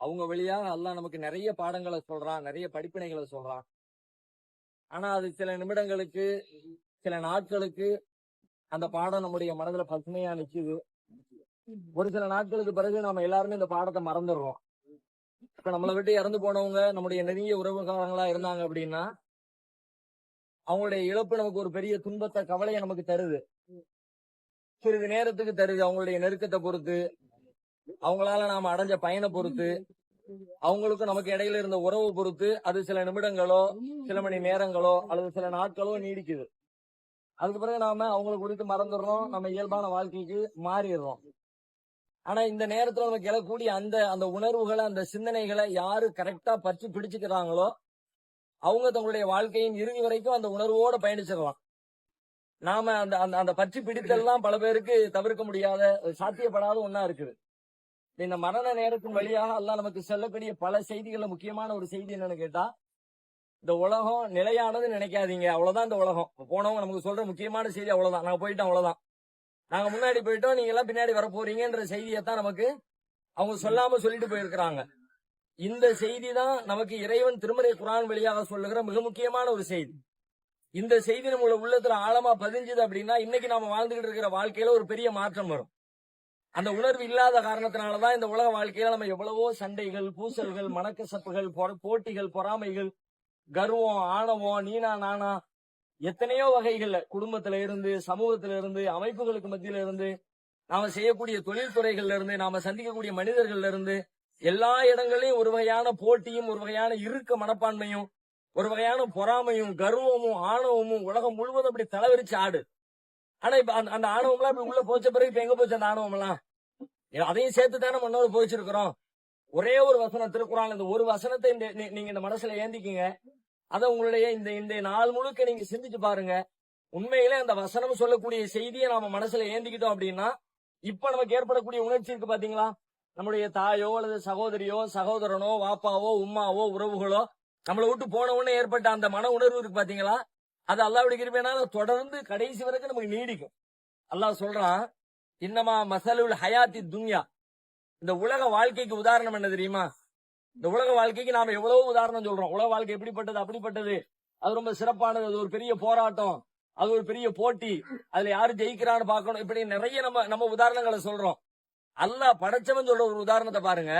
அவங்க வழியாக அல்லா நமக்கு நிறைய பாடங்களை சொல்றான் நிறைய படிப்பினைகளை சொல்றான். ஆனா அது சில நிமிடங்களுக்கு சில நாட்களுக்கு அந்த பாடம் நம்முடைய மனதுல பசுமையா நிக்குது. ஒரு சில நாட்களுக்கு பிறகு நம்ம எல்லாருமே இந்த பாடத்தை மறந்துடுறோம். இப்ப நம்மளை விட்டு இறந்து போனவங்க நம்முடைய நெருங்கிய உறவுகாரங்களா இருந்தாங்க அப்படின்னா அவங்களுடைய இழப்பு நமக்கு ஒரு பெரிய துன்பத்தை கவலையை நமக்கு தருது. சிறிது நேரத்துக்கு தருது அவங்களுடைய நெருக்கத்தை பொறுத்து. அவங்களால நாம அடைஞ்ச பயனை பொறுத்து அவங்களுக்கும் நமக்கு இடையில இருந்த உறவு பொறுத்து அது சில நிமிடங்களோ சில மணி நேரங்களோ அல்லது சில நாட்களோ நீடிக்குது. அதுக்கு பிறகு நாம அவங்களை குறித்து மறந்துடுறோம். நம்ம இயல்பான வாழ்க்கைக்கு மாறிடுறோம். ஆனா இந்த நேரத்துல நமக்கு எழக்கூடிய அந்த அந்த உணர்வுகளை அந்த சிந்தனைகளை யாரு கரெக்டா பற்றி பிடிச்சுக்கிறாங்களோ அவங்க தங்களுடைய வாழ்க்கையின் இறுதி வரைக்கும் அந்த உணர்வோட பயணிச்சிடலாம். நாம அந்த அந்த அந்த பற்றி பிடித்தல்லாம் பல பேருக்கு தவிர்க்க முடியாத சாத்தியப்படாத ஒண்ணா இருக்குது. இந்த மரண நேரத்தின் வழியாக அல்லாஹ் நமக்கு சொல்லக்கூடிய பல செய்திகள்ல முக்கியமான ஒரு செய்தி என்னன்னு கேட்டா இந்த உலகம் நிலையானது நினைக்காதீங்க. அவ்வளவுதான் இந்த உலகம். போனவங்க நமக்கு சொல்ற முக்கியமான செய்தி அவ்வளவுதான். நாங்க போயிட்டோம் அவ்வளவுதான். நாங்க முன்னாடி போயிட்டோம் நீங்க எல்லாம் பின்னாடி வர போறீங்கன்ற செய்தியைத்தான் நமக்கு அவங்க சொல்லாம சொல்லிட்டு போயிருக்கிறாங்க. இந்த செய்தி தான் நமக்கு இறைவன் திருமறை குரான் வழியாக சொல்லுகிற மிக முக்கியமான ஒரு செய்தி. இந்த செய்தி நம்மளோட உள்ளத்துல ஆழமா பதிஞ்சுது அப்படின்னா இன்னைக்கு நாம வாழ்ந்துகிட்டு இருக்கிற வாழ்க்கையில ஒரு பெரிய மாற்றம் வரும். அந்த உணர்வு இல்லாத காரணத்தினாலதான் இந்த உலக வாழ்க்கையில நம்ம எவ்வளவோ சண்டைகள் பூசல்கள் மனக்கசப்புகள் பொற- போட்டிகள் பொறாமைகள் கர்வம் ஆணவம் நீனா நானா எத்தனையோ வகைகள்ல குடும்பத்துல இருந்து சமூகத்துல இருந்து அமைப்புகளுக்கு மத்தியில இருந்து நாம செய்யக்கூடிய தொழில்துறைகள்ல இருந்து நாம சந்திக்கக்கூடிய மனிதர்கள்ல இருந்து எல்லா இடங்களையும் ஒரு வகையான போட்டியும் ஒரு வகையான இறுக்க மனப்பான்மையும் ஒரு வகையான பொறாமையும் கர்வமும் ஆணவமும் உலகம் முழுவதும் அப்படி தலைவரிச்சு ஆடு. ஆனா இப்ப அந்த அந்த எல்லாம் இப்படி உள்ள போச்ச பிறகு இப்ப எங்க போச்சு அந்த ஆணவம் எல்லாம் அதையும் சேர்த்து தானே முன்னோடு போயிச்சிருக்கிறோம். ஒரே ஒரு வசனம் திருக்குறான் இந்த ஒரு வசனத்தை இந்த நீங்க இந்த மனசுல ஏந்திக்கிங்க. அத உங்களுடைய இந்த இந்த நாள் முழுக்க நீங்க சிந்திச்சு பாருங்க. உண்மையிலே அந்த வசனம் சொல்லக்கூடிய செய்தியை நாம மனசுல ஏந்திக்கிட்டோம் அப்படின்னா இப்ப நமக்கு ஏற்படக்கூடிய உணர்ச்சி இருக்கு பாத்தீங்களா? நம்முடைய தாயோ அல்லது சகோதரியோ சகோதரனோ வாப்பாவோ உம்மாவோ உறவுகளோ நம்மளை விட்டு போன உடனே ஏற்பட்ட அந்த மன உணர்வு இருக்கு பாத்தீங்களா? அது அல்லாவுடைய கிருமையினால தொடர்ந்து கடைசி வரைக்கும் நமக்கு நீடிக்கும். அல்லாஹ் சொல்றான் இன்னமா மசலுல் ஹயாத்தி துன்யா. இந்த உலக வாழ்க்கைக்கு உதாரணம் என்ன தெரியுமா? இந்த உலக வாழ்க்கைக்கு நாம எவ்வளவு உதாரணம் சொல்றோம். உலக வாழ்க்கை எப்படிப்பட்டது அப்படிப்பட்டது. அது ரொம்ப சிறப்பானது. அது ஒரு பெரிய போராட்டம். அது ஒரு பெரிய போட்டி. அதுல யாரு ஜெயிக்கிறான்னு பாக்கணும் இப்படி நிறைய நம்ம நம்ம உதாரணங்களை சொல்றோம். அல்லாஹ் படைச்சவன் சொல்ற ஒரு உதாரணத்தை பாருங்க.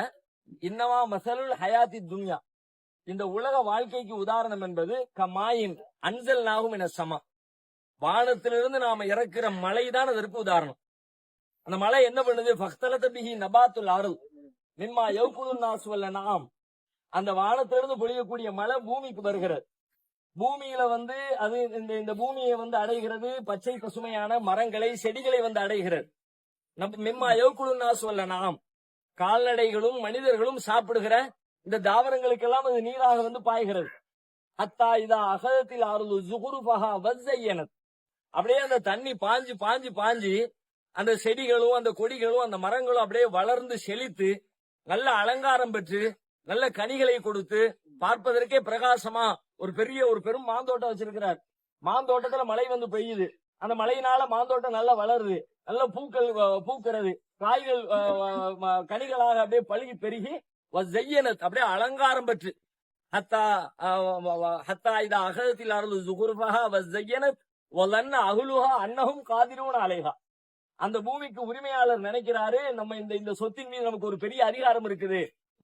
இன்னமா மசலுல் ஹயாத்தி துன்யா. இந்த உலக வாழ்க்கைக்கு உதாரணம் என்பது கமாயின் அன்சல் நாகும் என சமம் வானத்திலிருந்து நாம இறக்குற மலைதான் அதற்கு உதாரணம். அந்த மலை என்ன பண்ணுது? பக்தலத்த பிஹி நபாத்துல் அருள். மிம்மா யவுகுலு நாசுவல்ல நாம் அந்த வானத்திலிருந்து பொழியக்கூடிய மழை பூமிக்கு வருகிறது. பூமியில வந்து அது இந்த இந்த பூமியை வந்து அடைகிறது. பச்சை பசுமையான மரங்களை செடிகளை வந்து அடைகிறது. நம் மிம்மா யவுகுலு நாசுவல்ல நாம் கால்நடைகளும் மனிதர்களும் சாப்பிடுகிற இந்த தாவரங்களுக்கெல்லாம் அது நீராக வந்து பாய்கிறது. அத்தா இதா அகதத்தில் அருள் ஜுகுருபகா வஸ்ஸையனத். அப்படியே அந்த தண்ணி பாஞ்சு பாஞ்சு பாஞ்சு அந்த செடிகளும் அந்த கொடிகளும் அந்த மரங்களும் அப்படியே வளர்ந்து செழித்து நல்ல அலங்காரம் பெற்று நல்ல கனிகளை கொடுத்து பார்ப்பதற்கே பிரகாசமா ஒரு பெரிய ஒரு பெரும் மாந்தோட்டம் வச்சிருக்கிறார். மாந்தோட்டத்துல மழை வந்து பெய்யுது. அந்த மழையினால மாந்தோட்டம் நல்லா வளருது. நல்ல பூக்கள் பூக்கிறது. காய்கள் அஹ், கனிகளாக அப்படியே பழுகி பெருகி அப்படியே அலங்காரம் பெற்று. ஹத்தா ஹத்தா இதா அகலத்தில் அருள் ஜுகுர்பஹா வஸ்ஸையனத் வலன்ன அகுலுஹா அன்னஹும் காதிரூன அலைஹா. அந்த பூமிக்கு உரிமையாளர் நினைக்கிறாரு. நம்ம இந்த இந்த சொத்தின் மீது நமக்கு ஒரு பெரிய அதிகாரம் இருக்குது.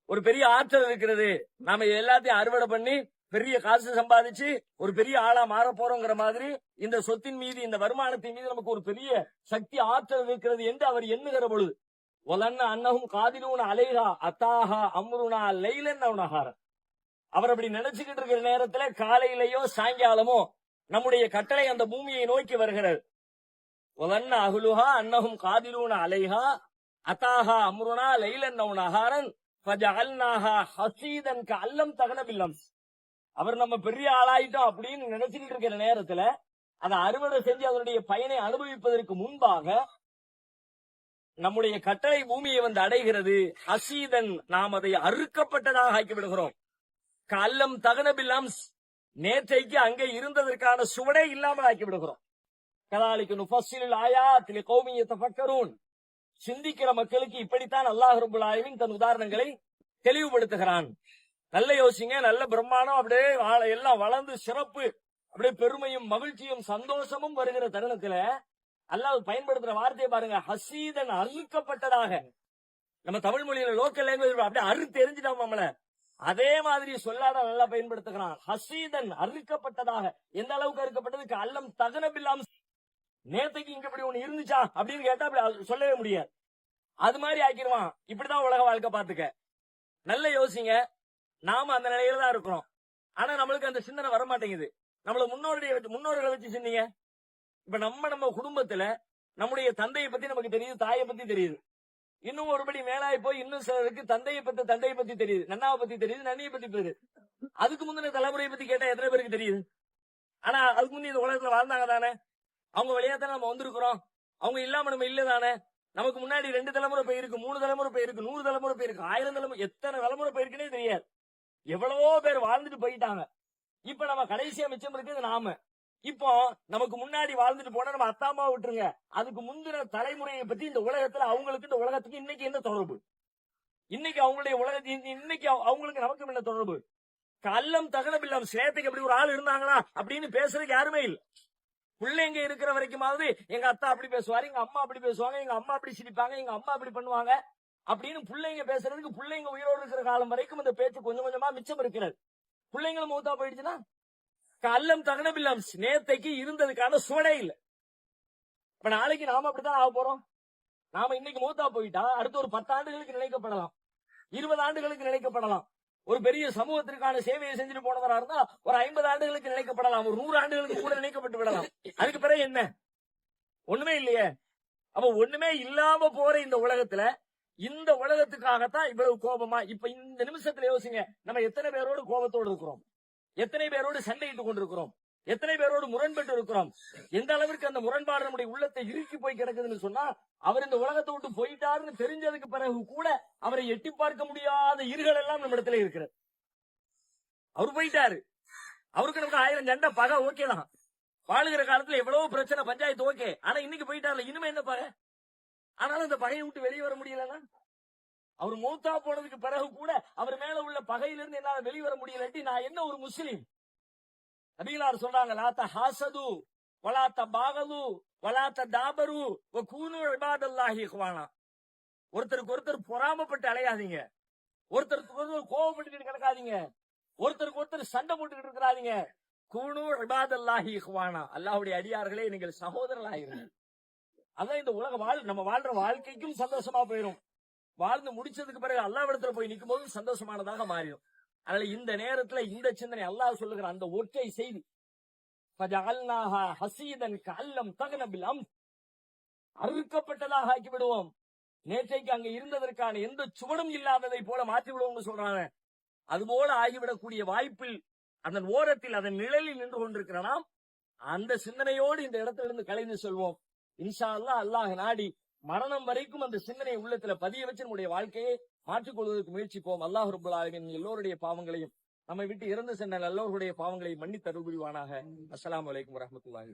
ஒரு பெரிய ஆற்றல் இருக்கிறது. நாம எல்லாத்தையும் அறுவடை பண்ணி பெரிய காசு சம்பாதிச்சு ஒரு பெரிய ஆளா மாற போறோங்கிற மாதிரி இந்த சொத்தின் மீது இந்த வருமானத்தின் மீது நமக்கு ஒரு பெரிய சக்தி ஆற்றல் இருக்கிறது என்று அவர் எண்ணுகிற பொழுது ஒலன்ன அன்னகும் காதிலூன அலைஹா அத்தாஹா அம்ருனா லைலன் அவனஹார அவர் அப்படி நினைச்சுக்கிட்டு இருக்கிற நேரத்துல காலையிலயோ சாயங்காலமோ நம்முடைய கட்டளை அந்த பூமியை நோக்கி வருகிறது. ஒலன்ன அகுலுஹா அன்னஹும் காதிலூன அலைஹா அத்தாஹா அம்ருனா லைலன் அவனஹாரன் ஃபஜஅல்நாஹா ஹசீதன் கல்லம் தகனபில்லம் அவர் நம்ம பெரிய ஆளாயிட்டோம் அப்படின்னு நினைச்சுக்கிட்டு இருக்கிற நேரத்துல அதை அறுவடை செஞ்சு அதனுடைய பயனை அனுபவிப்பதற்கு முன்பாக நம்முடைய கட்டளை பூமியை வந்து அடைகிறது. அசீதன் நாம் அதை அறுக்கப்பட்டதாக ஆக்கி விடுகிறோம் கல்லம் தகனபில்லாம் நேற்றைக்கு அங்கே இருந்ததற்கான சுவடே இல்லாமல் ஆக்கி விடுகிறோம் கதாலிக்கு நுஃபஸ்ஸிலுல் ஆயாத் லிகௌமி யதஃபக்கரூன் சிந்திக்கிற மக்களுக்கு இப்படித்தான் அல்லாஹ் ரபுல் தன் உதாரணங்களை தெளிவுபடுத்துகிறான். நல்ல யோசிங்க நல்ல பிரம்மாண்டம் அப்படியே எல்லாம் வளர்ந்து சிறப்பு அப்படியே பெருமையும் மகிழ்ச்சியும் சந்தோஷமும் வருகிற தருணத்துல அல்லாஹ் பயன்படுத்துற வார்த்தையை பாருங்க ஹசீதன் அறுக்கப்பட்டதாக. நம்ம தமிழ் மொழியில லோக்கல் லாங்குவேஜ் அப்படியே அறுத்து எரிஞ்சிட்டோம் நம்மள அதே மாதிரி சொல்லாத நல்லா பயன்படுத்துகிறான். ஹசீதன் அறுக்கப்பட்டதாக. எந்த அளவுக்கு அறுக்கப்பட்டதுக்கு அல்லம் தகனபில்லாம் நேத்தைக்கு இங்க இப்படி ஒண்ணு இருந்துச்சா? அப்படின்னு கேட்டா அப்படி சொல்லவே முடியாது. அது மாதிரி ஆக்கிடுவான். இப்படிதான் உலக வாழ்க்கை பாத்துக்க நல்ல யோசிங்க. நாம அந்த நிலையில தான் இருக்கிறோம். ஆனா நம்மளுக்கு அந்த சிந்தனை வர மாட்டேங்குது நம்மள முன்னோருடைய முன்னோர்களை வச்சு சிந்திங்க. இப்ப நம்ம நம்ம குடும்பத்துல நம்முடைய தந்தையை பத்தி நமக்கு தெரியுது தாயை பத்தி தெரியுது. இன்னும் ஒருபடி மேலாய் போய் இன்னும் சிலருக்கு தந்தையை பத்தி தந்தையை பத்தி தெரியுது நன்னாவை பத்தி தெரியுது நன்னியை பத்தி தெரியுது. அதுக்கு முந்தின தலைமுறையை பத்தி கேட்டா எத்தனை பேருக்கு தெரியுது? ஆனா அதுக்கு முந்தைய இந்த உலகத்துல வாழ்ந்தாங்க தானே? அவங்க வழியா தானே நம்ம வந்திருக்கிறோம்? அவங்க இல்லாம நம்ம இல்ல தானே? நமக்கு முன்னாடி ரெண்டு தலைமுறை போயிருக்கு மூணு தலைமுறை போயிருக்கு நூறு தலைமுறை போயிருக்கு ஆயிரம் தலைமுறை எத்தனை தலைமுறை போயிருக்குன்னே தெரியாது. எவ்வளவோ பேர் வாழ்ந்துட்டு போயிட்டாங்க. இப்ப நம்ம கடைசியா மிச்சம் இருக்கிறது நாம. இப்போ நமக்கு முன்னாடி வாழ்ந்துட்டு போனா நம்ம அத்தாமா விட்டுருங்க. அதுக்கு முந்தின தலைமுறையை பத்தி இந்த உலகத்துல அவங்களுக்கு இந்த உலகத்துக்கு இன்னைக்கு என்ன தொடர்பு? இன்னைக்கு அவங்களுடைய உலகத்து இன்னைக்கு அவங்களுக்கு நமக்கு என்ன தொடர்பு? கல்லம் தகனம் இல்லாம சேத்துக்கு அப்படி ஒரு ஆள் இருந்தாங்களா? அப்படின்னு பேசுறதுக்கு யாருமே இல்ல. பிள்ளைங்க இருக்கிற வரைக்குமாவது எங்க அத்தா அப்படி பேசுவாரு எங்க அம்மா அப்படி பேசுவாங்க எங்க அம்மா அப்படி சிரிப்பாங்க எங்க அம்மா அப்படி பண்ணுவாங்க அப்படின்னு பிள்ளைங்க பேசுறதுக்கு பிள்ளைங்க உயிரோடு இருக்கிற காலம் வரைக்கும் இந்த பேச்சு கொஞ்சம் கொஞ்சமா மிச்சம் இருக்கிறது. பிள்ளைங்களும் மூத்தா போயிடுச்சுன்னா கல்லம் தகனமில்லம் நேத்தைக்கு இருந்ததுக்கான சுவடே இல்ல. இப்ப நாளைக்கு நாம அப்படித்தான் ஆக போறோம். நாம இன்னைக்கு மூத்தா போயிட்டா அடுத்த ஒரு பத்து ஆண்டுகளுக்கு நினைக்கப்படலாம். இருபது ஆண்டுகளுக்கு நினைக்கப்படலாம். ஒரு பெரிய சமூகத்திற்கான சேவையை செஞ்சுட்டு போனவரா இருந்தா ஒரு ஐம்பது ஆண்டுகளுக்கு நினைக்கப்படலாம். ஒரு நூறு ஆண்டுகளுக்கு கூட நினைக்கப்பட்டு விடலாம். அதுக்கு பிறகு என்ன? ஒண்ணுமே இல்லையே. அப்ப ஒண்ணுமே இல்லாம போற இந்த உலகத்துல இந்த உலகத்துக்காகத்தான் இவ்வளவு கோபமா இப்ப இந்த நிமிஷத்துல யோசிங்க. நம்ம எத்தனை பேரோடு கோபத்தோடு இருக்கிறோம்? எத்தனை பேரோடு சண்டையிட்டுக் கொண்டிருக்கிறோம்? எத்தனை பேரோடு முரண்பட்டு இருக்கிறோம் எந்த அளவிற்கு அந்த முரண்பாடு நம்முடைய உள்ளத்தை இறுக்கி போய் கிடக்குதுன்னு சொன்னா அவர் இந்த உலகத்தை விட்டு போயிட்டாருன்னு தெரிஞ்சதுக்கு பிறகு கூட அவரை எட்டி பார்க்க முடியாத இருகள் எல்லாம் நம்ம இடத்துல இருக்கிறது. அவர் போயிட்டாரு. அவருக்கு நமக்கு ஆயிரம் சண்டை பகை ஓகே தான். வாழுகிற காலத்துல எவ்வளவு பிரச்சனை பஞ்சாயத்து ஓகே. ஆனா இன்னைக்கு போயிட்டார்ல இனிமே என்ன பகை ஆனாலும் இந்த பகையை விட்டு வெளியே வர முடியலன்னா? அவர் மூத்தா போனதுக்கு பிறகு கூட அவர் மேல உள்ள பகையிலிருந்து என்னால வெளிவர வர முடியலட்டி நான் என்ன ஒரு முஸ்லீம்? நபிகளார் சொல்றாங்க லாத்த ஹாசது வலாத்த பாகலு வலாத்த தாபரு கூனு இபாதல்லாஹி இஹ்வானா. ஒருத்தருக்கு ஒருத்தர் பொறாமப்பட்டு அலையாதீங்க. ஒருத்தருக்கு ஒருத்தர் கோவப்பட்டுக்கிட்டு கிடக்காதீங்க. ஒருத்தருக்கு ஒருத்தர் சண்டை போட்டுக்கிட்டு இருக்கிறாதீங்க. கூணு இபாதல்லாஹி இஹ்வானா. அல்லாஹ்வுடைய அடியார்களே நீங்கள் சகோதரர்களாயிருங்க அதான் இந்த உலக வாழ் நம்ம வாழ்ற வாழ்க்கைக்கும் சந்தோஷமா போயிரும். வாழ்ந்து முடிச்சதுக்கு பிறகு அல்லாவிடத்துல போய் நிற்கும் போது சந்தோஷமானதாக மாறிடும். அதனால இந்த நேரத்துல இந்த சிந்தனை அல்லாஹ் சொல்லுகிற அந்த ஒற்றை செய்தி ஹசீதன் கல்லம் தகனபில் அம் அறுக்கப்பட்டதாக ஆக்கி விடுவோம் நேற்றைக்கு அங்க இருந்ததற்கான எந்த சுவடும் இல்லாததை போல மாற்றி விடுவோம்னு சொல்றாங்க. அது அதுபோல ஆகிவிடக்கூடிய வாய்ப்பில் அதன் ஓரத்தில் அதன் நிழலில் நின்று கொண்டிருக்கிறனாம் அந்த சிந்தனையோடு இந்த இடத்திலிருந்து கலைந்து செல்வோம். இன்ஷா அல்லாஹ் அல்லாஹ் நாடி மரணம் வரைக்கும் அந்த சிந்தனை உள்ளத்துல பதிய வச்சு நம்முடைய வாழ்க்கையை மாற்றிக்கொள்வதற்கு முயற்சிப்போம். அல்லாஹ் ரபுல் ஆலமீன் எல்லோருடைய பாவங்களையும் நம்மை விட்டு இறந்து சென்ற நல்லவர்களுடைய பாவங்களை மன்னித்தருள் புரிவானாக அஸ்லாம் வலைக்கம் வரஹ்மத்துல்லாஹி